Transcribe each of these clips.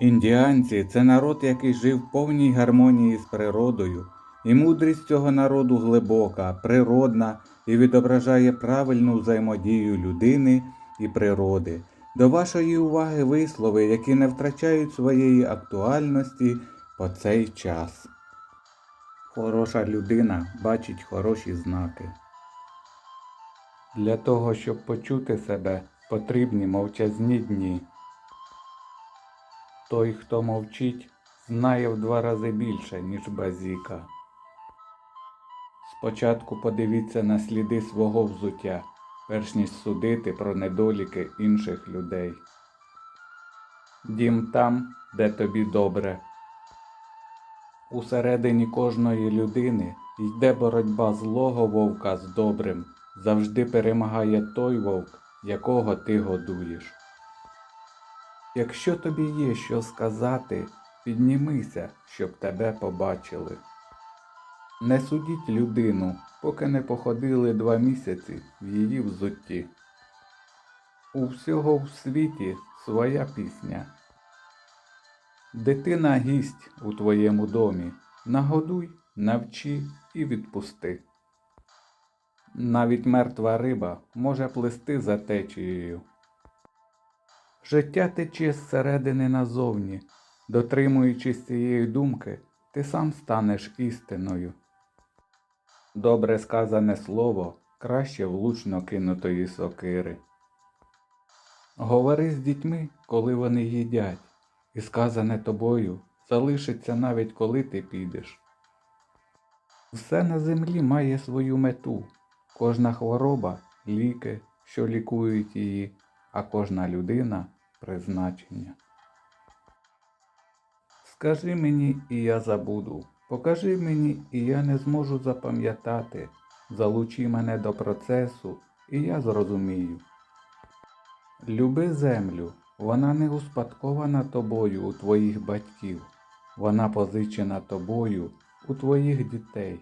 Індіанці це народ, який жив в повній гармонії з природою, і мудрість цього народу глибока, природна і відображає правильну взаємодію людини і природи. До вашої уваги вислови, які не втрачають своєї актуальності по цей час. Хороша людина бачить хороші знаки. Для того, щоб почути себе, потрібні мовчазні дні. Той, хто мовчить, знає в два рази більше, ніж базіка. Спочатку подивіться на сліди свого взуття, перш ніж судити про недоліки інших людей. Дім там, де тобі добре. Усередині кожної людини йде боротьба злого вовка з добрим. Завжди перемагає той вовк, якого ти годуєш. Якщо тобі є що сказати, піднімися, щоб тебе побачили. Не судіть людину, поки не походили два місяці в її взутті. У всього в світі своя пісня. Дитина гість у твоєму домі, нагодуй, навчи і відпусти. Навіть мертва риба може плисти за течією. Життя тече зсередини назовні, дотримуючись цієї думки, ти сам станеш істиною. Добре сказане слово краще влучно кинутої сокири. Говори з дітьми, коли вони їдять, і сказане тобою залишиться навіть коли ти підеш. Все на землі має свою мету, кожна хвороба ліки, що лікують її, а кожна людина призначення. Скажи мені, і я забуду. Покажи мені, і я не зможу запам'ятати. Залучи мене до процесу, і я зрозумію. Люби землю, вона не успадкована тобою у твоїх батьків, вона позичена тобою у твоїх дітей.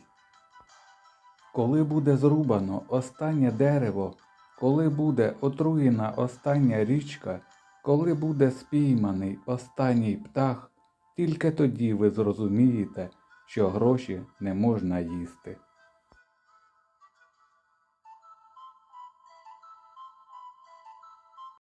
Коли буде зрубано останнє дерево, коли буде отруєна остання річка, коли буде спійманий останній птах, тільки тоді ви зрозумієте, що гроші не можна їсти.